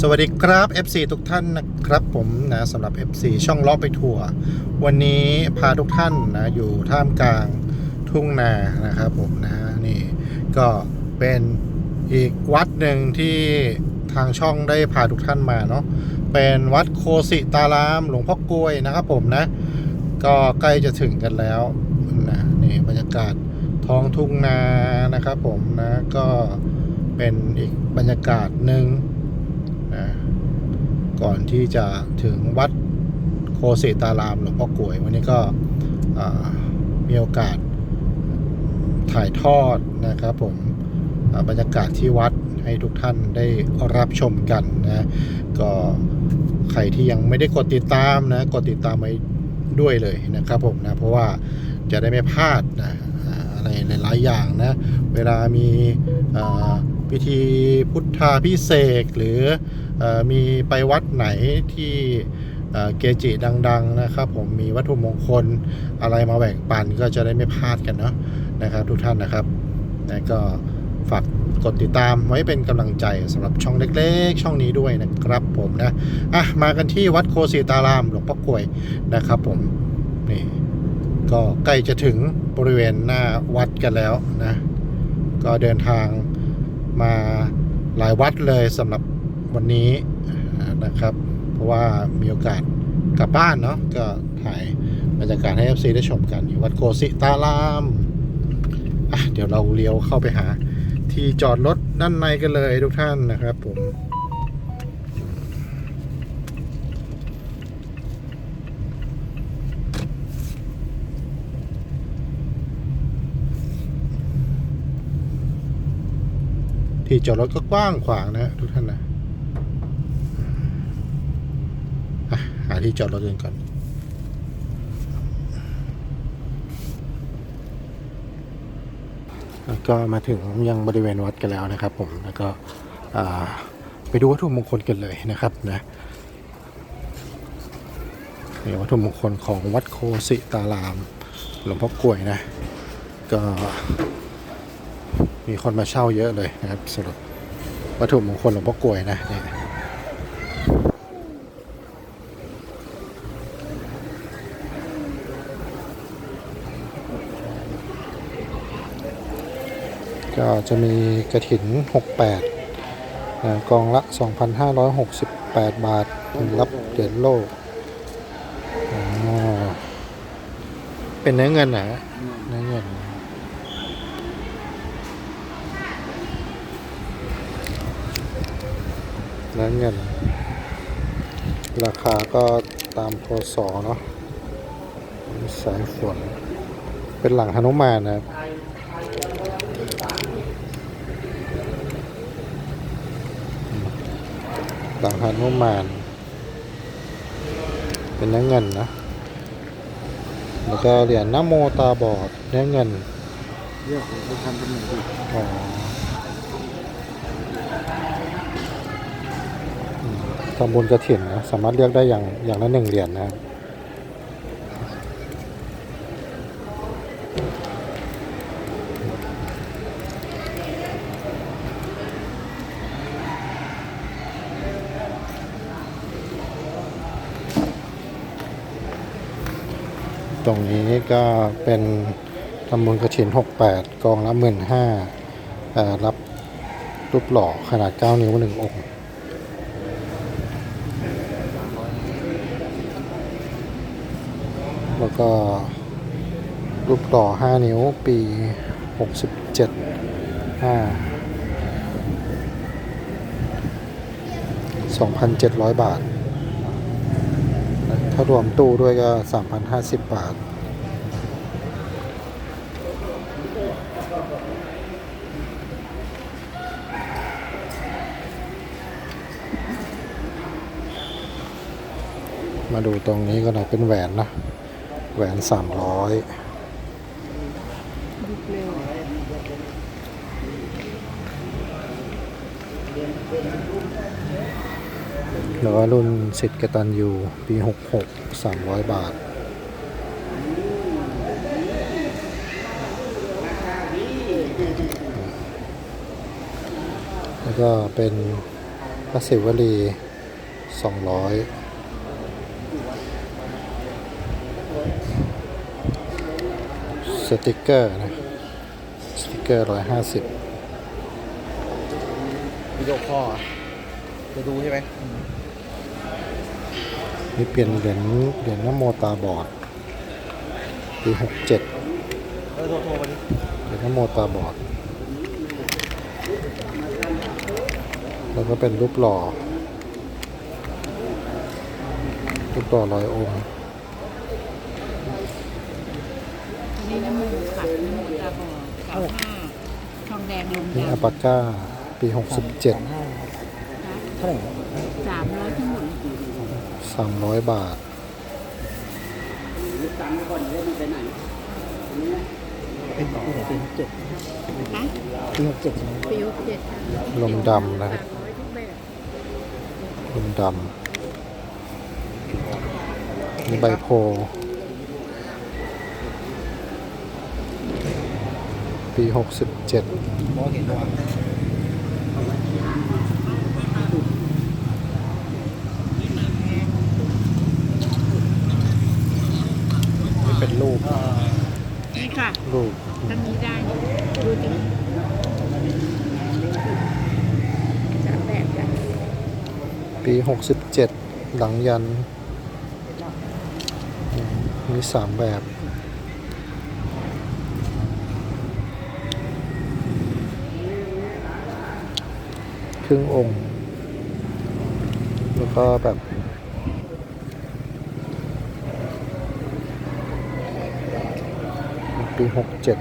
สวัสดีครับ FC ทุกท่านนะครับผมนะสำหรับ FC ช่องล้อไปทัวร์วันนี้พาทุกท่านนะอยู่ท่ามกลางทุ่งนานะครับผมนะนี่ก็เป็นอีกวัดหนึ่งที่ทางช่องได้พาทุกท่านมาเนาะเป็นวัดโคสิตาราม หลวงพ่อกลวยนะครับผมนะ ก็ใกล้จะถึงกันแล้วนะนี่บรรยากาศท้องทุ่งนานะครับผมนะก็เป็นอีกบรรยากาศหนึ่ง ก่อนที่จะถึงวัดโคสิตารามหลวงพ่อกลวย วันนี้ก็มีโอกาสถ่ายทอดนะครับผมบรรยากาศที่วัดให้ทุกท่านได้รับชมกันนะก็ใครที่ยังไม่ได้กดติดตามนะกดติดตามไว้ด้วยเลยนะครับผมนะเพราะว่าจะได้ไม่พลาดนะอะไรหลายอย่างนะเวลามีพิธีพุทธาพิเศษหรือ มีไปวัดไหนที่เเกจิดังๆนะครับผมมีวัตถุมงคลอะไรมาแบ่งปันก็จะได้ไม่พลาดกันเนาะนะครับ ทุกท่านนะครับนะก็ฝากกดติดตามไว้เป็นกำลังใจสำหรับช่องเล็กๆ ช่องนี้ด้วยนะครับผมนะอะมากันที่วัดโคสีตารามหลวงพ่อกลวยนะครับผมนี่ก็ใกล้จะถึงบริเวณหน้าวัดกันแล้วนะ ก็เดินทางมาหลายวัดเลยสำหรับ วันนี้นะครับ เพราะว่ามีโอกาสกลับบ้านเนาะก็ถ่ายบรรยากาศให้ FC ได้ชมกันอยู่วัดโกสิตารามอะเดี๋ยวเราเลี้ยวเข้าไปหา ที่จอดรถด้านในกันเลยทุกท่านนะครับ ผมที่จอดรถก็กว้างขวางนะทุกท่านนะอะหาที่จอดรถกันก่อนแล้วก็มาถึงยังบริเวณวัดกันแล้วนะครับ ผมแล้วก็ไปดูวัตถุมงคลกันเลยนะครับนะนี่วัตถุมงคลของวัดโคสิตารามหลวงพ่อกล้วยนะ ก็มีคนมาเช่าเยอะเลยนะครับสรับวัตถุมงคลหลวงพ่อกล้วยนะเนี่ย ก็จะมีกระถิน 68นะกองละ 2,568 บาทรับเหรียญโลก เป็นเนื้อเงินนะเนื้อเงิน เนื้อเงิน ราคาก็ตามพศเนาะสายฝน เป็นหลังฮนุมานนะครับ หลังฮานุมาน เป็นเนื้อเงินนะ แล้วก็เหรียญนโมตาบอดเนื้อเงินเรียกผมไปทำเป็นหนึ่งดิอ๋ออืมทำบุญกระถิ่นนะ สามารถเลือกได้อย่างอย่างละหนึ่งเหรียญนะครับ ตรงนี้ก็เป็นทำบุญกระถิน 68 กองละ15,000รับรูปหล่อขนาด 9 นิ้ว1องค์แล้วก็รูปหล่อ 5 นิ้วปี 67 5 2,700 บาท ถ้ารวมตู้ด้วยก็ 3,050 บาท มาดูตรงนี้ก็หน่อยเป็นแหวนนะ แหวน 300 แล้วก็รุ่นสิทธิ์กตันยูปี 66 300 บาท แล้วก็เป็นเระศิวลีสองร้อยสติกเกอร์นะ สติกเกอร์ร้อยห้าสิบวิดีโอคอล จะดูใช่ไหมนี่เปลี่ยนเหรียญเหรียญนโมตาบอดปีหกเจ็ดเออโทรโทรมาดิเหรียญนโมตาบอด แล้วก็เป็นรูปหล่อ รูปหล่อร้อยองค์นี่น้ำมูกขัดน้ำมูกตาบอดสามห้าทองแดงลมนี่แดงอัปปาก้า ปีหกสิบเจ็ด เท่าไหร่สามร้อยทั้งหมดสามร้อยบาทเป็นปีไหนปีหกเจ็ดนะปีหกเจ็ดใช่ไหมปีหกเจ็ดลมดำนะครับสามร้อยทุกแบบลมดำนี่ใบโพธิ์ปีหกสิบเจ็ด มองเห็นว่า นี่เป็นรูป นี่ค่ะรูปตั้งนี้ได้ดูดิสามแบบจ้ะปีหกสิบเจ็ดหลังยัน มีสามแบบครึ่งองค์ แล้วก็แบบ ปีหกเจ็ด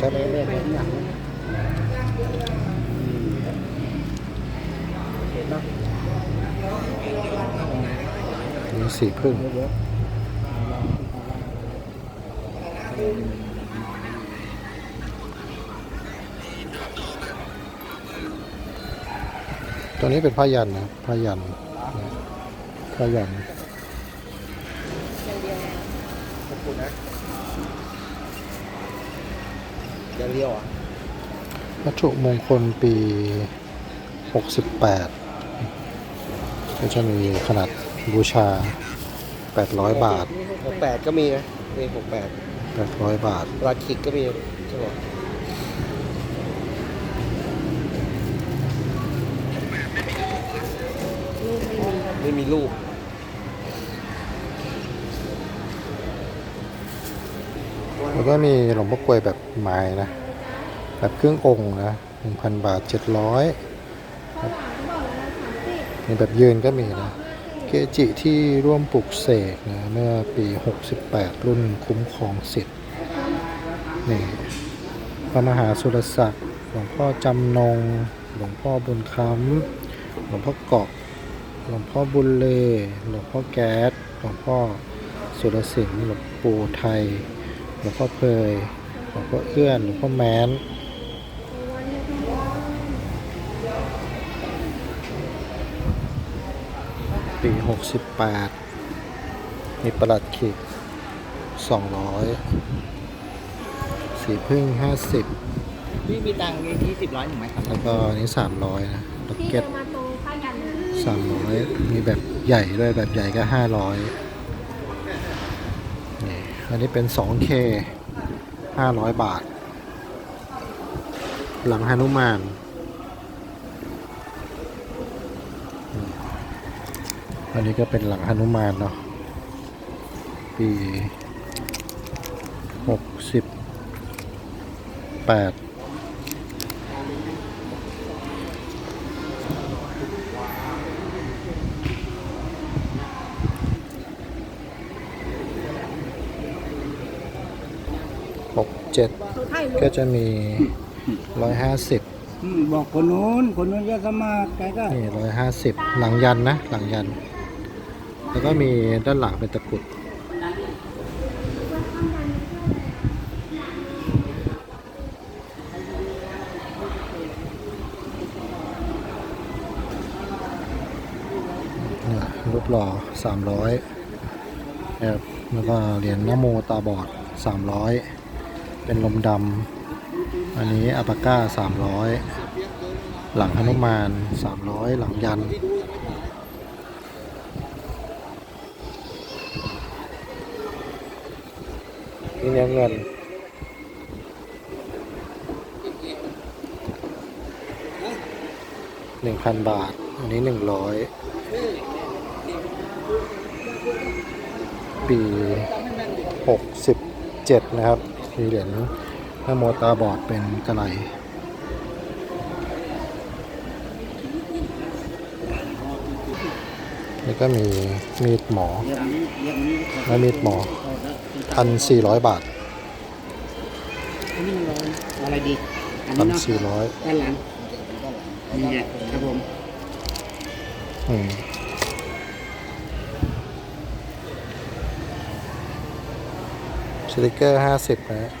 ครับ เล่นๆอย่างเห็นเนาะ มีสีพึ่ง ตัวนี้เป็นผ้ายันนะผ้ายันผ้ายันๆขอบคุณนะอย่าเลี้ยวอะวัตถุมงคลปี 68 ก็จะมีขนาดบูชา 800 บาทหกแปดก็มีนะมีหกแปด800 บาทปลาคิกก็มีใช่ไหม ไม่มีลูกแล้วก็มีหลวงพ่อกลวยแบบไม้นะ แบบครึ่งองค์นะ1,000บาท700มีแบบยืนก็มีนะ เกจิที่ร่วมปลุกเสกนะ เมื่อปี 68 รุ่นคุ้มครองสิทธิ์นี่พระมหาสุรศักดิ์ หลวงพ่อจำนง หลวงพ่อบุญคำหลวงพ่อเกาะ หลวงพ่อบุญเลหลวงพ่อแก๊ส หลวงพ่อสุรสิงห์หลวงปู่ไทย หลวงพ่อเพยหลวงพ่อเอื้อน หลวงพ่อแม้นปี 68 มีประหลัดขีด200 สีพึ่ง 50 พี่มีตังค์มียี่สิบร้อยหนึ่งไหมครับ แล้วก็อันนี้ 300 นะล็อกที่เก็ต สามร้อยมีแบบใหญ่ด้วยแบบใหญ่ก็ห้าร้อยนี่อันนี้เป็น 2K 500 บาท หลังฮานุมานอันนี้ก็เป็นหลังฮานุมานเนาะปีหกสิบแปด 7 ก็จะมี 150บอกคนนู้นคนนู้นเยะสมากแกก็นี่ร้อยห้าสิบหลังยันนะ หลังยัน แล้วก็มีด้านหลังเป็นตะกุดรูปหล่อสามร้อยแล้วก็เหรียญนโมตาบอดสามร้อย เป็นลมดำ อันนี้อัปาก้า 300 หลังหนุมาน 300 หลังยัน นี่เนื้อเงินหนึ่งพันบาท อันนี้หนึ่งร้อยปีหกสิบเจ็ดนะครับ มีเหรียญนโมตาบอดเป็นกระไหลแล้วก็มีมีดหมอและมีดหมอพันสี่ร้อยบาทอันนี้มันร้อนอะไรดีอันพันี้นเนาะสี่ร้อยด้านหลังนี่ไงครับผมอืม สติกเกอร์ห้าสิบนะฮะ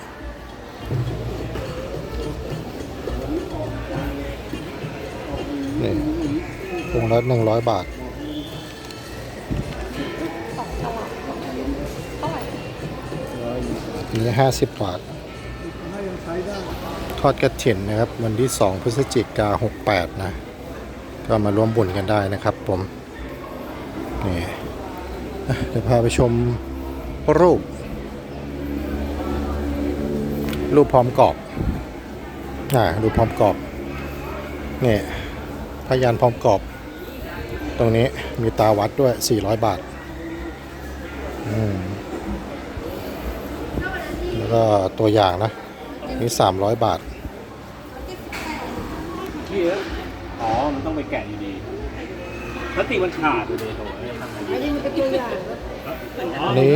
นี่วงละหนึ่งร้อยบาทอันนี้ห้าสิบบาท ทอดกระถิ่นนะครับ วันที่2พฤศจิกา68นะ ก็มาร่วมบุญกันได้นะครับผม นี่เดี๋ยวพาไปชมรูป รูปพร้อมกรอบอ่ารูปพร้อมกรอบนี่พยานพร้อมกรอบ ตรงนี้มีตาวัดด้วย 400 บาทอืมแล้วก็ตัวอย่างนะ นี่ 300 บาทพี่เอ๋อ๋อ มันต้องไปแกะอยู่ดีพลาสติกมันขาดอยู่เลยโถ่เอ้ยทำไงดีอันนี้มันเป็นตัวอย่างอันนี้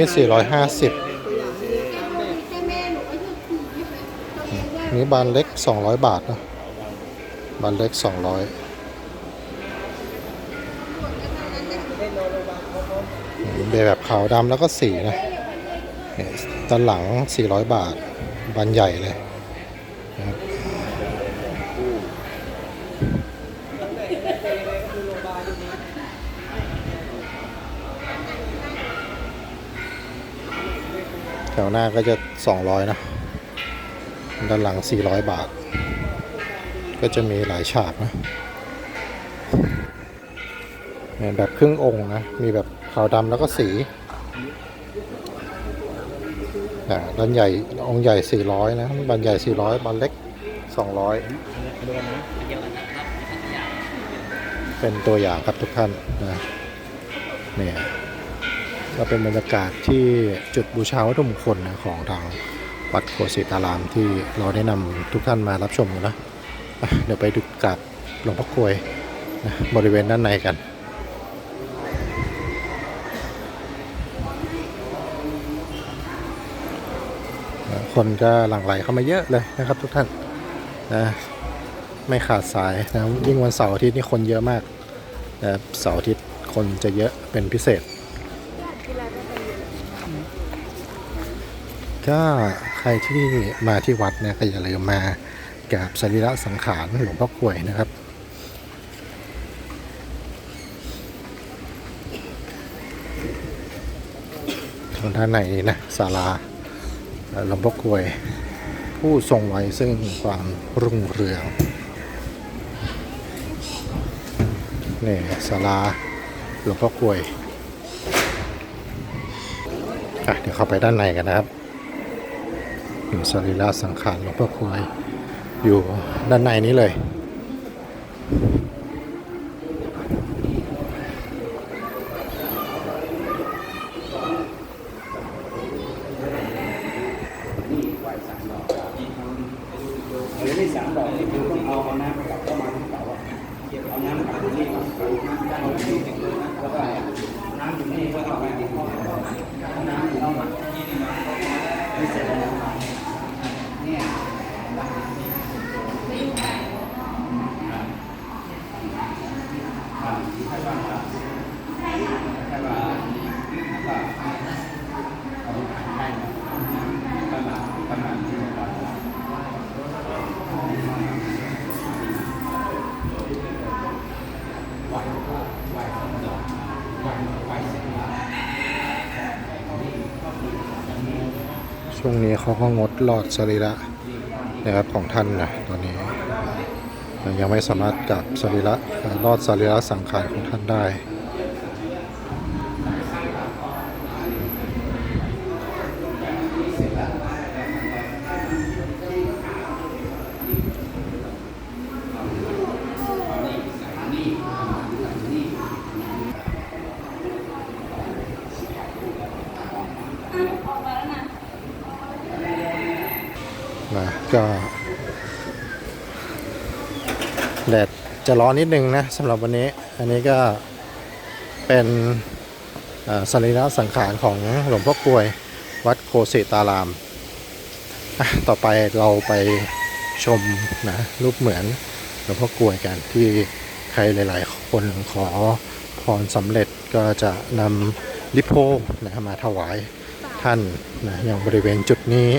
450 นี้บานเล็ก 200 บาทนะบานเล็ก 200เบแบบขาวดำแล้วก็สีนะด้านหลัง 400 บาท บานใหญ่เลยนะครับแถวหน้าก็จะ 200 นะ ด้านหลัง 400 บาท ก็จะมีหลายฉากนะแบบครึ่งองค์นะ มีแบบขาวดำแล้วก็สีอ่าด้านใหญ่องค์ใหญ่ 400 นะบานใหญ่ 400บานเล็ก 200 เป็นตัวอย่างครับทุกท่านนะเนี่ยก็เป็นบรรยากาศที่จุดบูชาวัตถุมงคลนะของทาง วัดโคสิตารามที่เราได้นำทุกท่านมารับชมกันนะอะเดี๋ยวไปดูกับหลวงพ่อกลวยนะบริเวณด้านในกันคนก็หลั่งไหลเข้ามาเยอะเลยนะครับทุกท่านนะไม่ขาดสายนะยิ่งวันเสาร์อาทิตย์นี่คนเยอะมากนะเสาร์อาทิตย์คนจะเยอะเป็นพิเศษก็ใค รที่มาที่วัดเนี่ยก็อย่าลืมมากราบสรีระสังขารหลวงพ่อกลวยนะครับทางด้านในนะศาลาหลวงพ่อกลวย ผู้ทรงไว้ซึ่งความรุ่งเรืองนี่ศาลาหลวงพ่อกลวยอะเดี๋ยวเข้าไปด้านในกันนะครับ เป็นสรีระสังขารหลวงพ่อกลวยอยู่ด้านในนี้เลยเหลือที่สามดอกนี่คือต้องเอาน้ำกลับเข้ามาที่เสาอะเอาน้ำกลับตรงนี้เอาน้ำอยู่นี่แล้วก็น้ำอยู่นี่ก็เอาไปน้ำอยู่นอกมาไม่เสร็จแล้วเนี่ย ช ช่วงนี้ เขาก็งดหลอดสรีระนะครับของท่านนะตอนนี้ ยังไม่สามารถกลับสรีระลอดสรีระสังขารของท่านได้ นะก็แดด จะร้อนนิดนึงนะสำหรับวันนี้ อันนี้ก็เป็นสรีระสังขารของหลวงพ่อกลวย วัดโคสิตาราม ต่อไปเราไปชมนะรูปเหมือนหลวงพ่อกลวยกันที่ใครหลาย ๆ คนขอพรสำเร็จก็จะนำลิโพนะมาถวายท่านนะอย่างบริเวณจุดนี้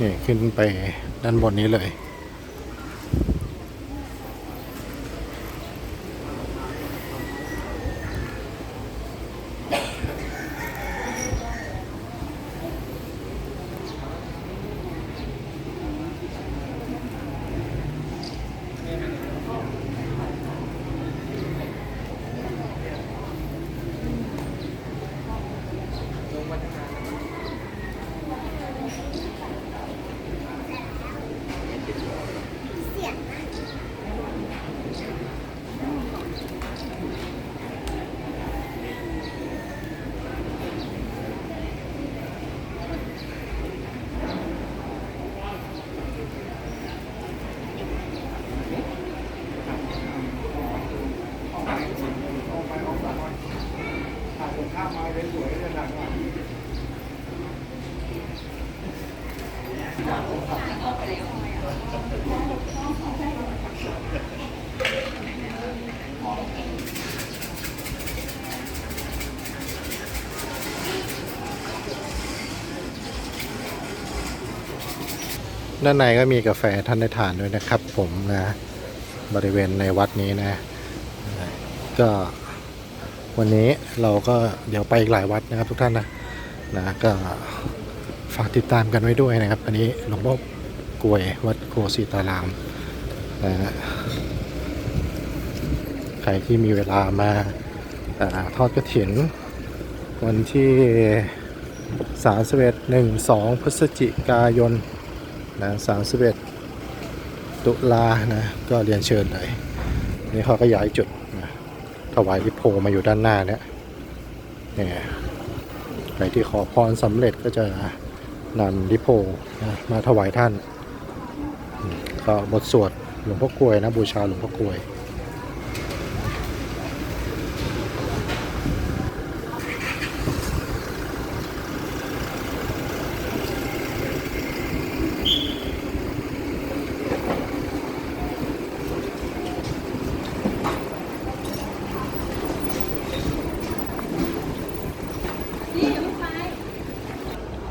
นี่ขึ้นไปด้านบนนี้เลย Guatemala. ด้านในก็มีกาแฟท่านได้ทานด้วยนะครับ ผมนะบริเวณในวัดนี้นะ ก็วันนี้เราก็เดี๋ยวไปอีกหลายวัดนะครับ ทุกท่านนะนะก็ฝากติดตามกันไว้ด้วยนะครับ อันนี้หลวงพ่อกวยวัดโคสีตารามนะใครที่มีเวลามาอทอดกระถินวันที่สามสิบเอ็ดหนึ่งสองพฤศจิกายน นะสามสิบเอ็ดตุลานะก็เรียนเชิญเลยนี่เขาก็ย้ายจุดนะถวายลิโพมาอยู่ด้านหน้าเนี่ยเนี่ยใครที่ขอพรสำเร็จก็จะนำลิโพนะมาถวายท่านก็บทสวดหลวงพ่อกลวยนะบูชาหลวงพ่อกลวย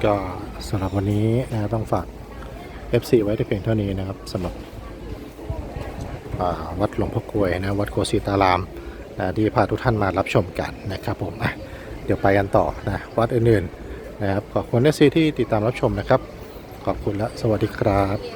ก็สำหรับวันนี้นะต้องฝาก FC ไว้แต่เพียงเท่านี้นะครับสำหรับวัดหลวงพ่อกลวยนะวัดโคศิตารามนะที่พาทุกท่านมารับชมกันนะครับผมอะเดี๋ยวไปกันต่อนะวัดอื่นๆนะครับขอบคุณ FC ที่ติดตามรับชมนะครับ ขอบคุณและสวัสดีครับ